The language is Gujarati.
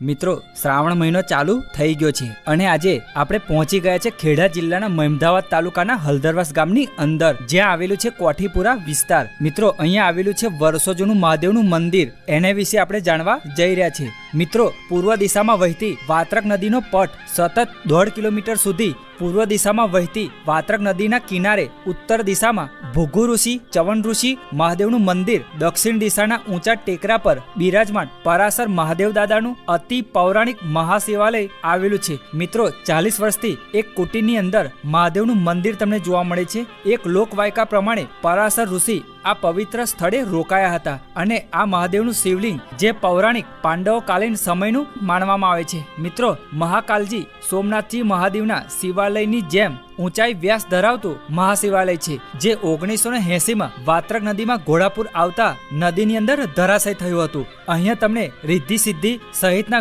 મિત્રો, શ્રાવણ મહિનો ચાલુ થઈ ગયો છે અને આજે આપણે પહોંચી ગયા છે ખેડા જિલ્લાના મહેમદાવાદ તાલુકાના હલદરવાસ ગામની અંદર. જ્યાં આવેલું છે કોઠીપુરા વિસ્તાર. મિત્રો, અહીંયા આવેલું છે વર્ષો જૂનું મહાદેવનું મંદિર. એને વિશે આપણે જાણવા જઈ રહ્યા છીએ. મિત્રો, પૂર્વ દિશામાં વહેતી વાત્રક નદીનો પટ સતત દોઢ કિલોમીટર સુધી પૂર્વ દિશામાં વહેતી વાત્રક નદીના કિનારે ઉત્તર દિશામાં ભૃગુ ઋષિ, ચવન ઋષિ, મહાદેવનું મંદિર દક્ષિણ દિશાના ઊંચા ટેકરા પર બિરાજમાન પરાસર મહાદેવ દાદાનું અતિ પૌરાણિક મહાશિવાલય આવેલું છે. મિત્રો, ચાલીસ વર્ષથી એક કુટીરની અંદર મહાદેવનું મંદિર તમને જોવા મળે છે. એક લોકવાયકા પ્રમાણે પરાસર ઋષિ આ પવિત્ર સ્થળે રોકાયા હતા અને આ મહાદેવનું શિવલિંગ જે પૌરાણિક પાંડવો કાલીન સમયનું માનવામાં આવે છે. મિત્રો, મહાકાલજી સોમનાથજી મહાદેવના શિવાલયની જેમ ઊંચાઈ વ્યાસ ધરાવતું મહાશિવાલય છે, જે ઓગણીસો ને એસીમાં વાત્રક નદીમાં ઘોડાપુર આવતા નદીની અંદર ધરાશય થયું હતું. અહીંયા તમને રિદ્ધિ સિદ્ધિ સહિતના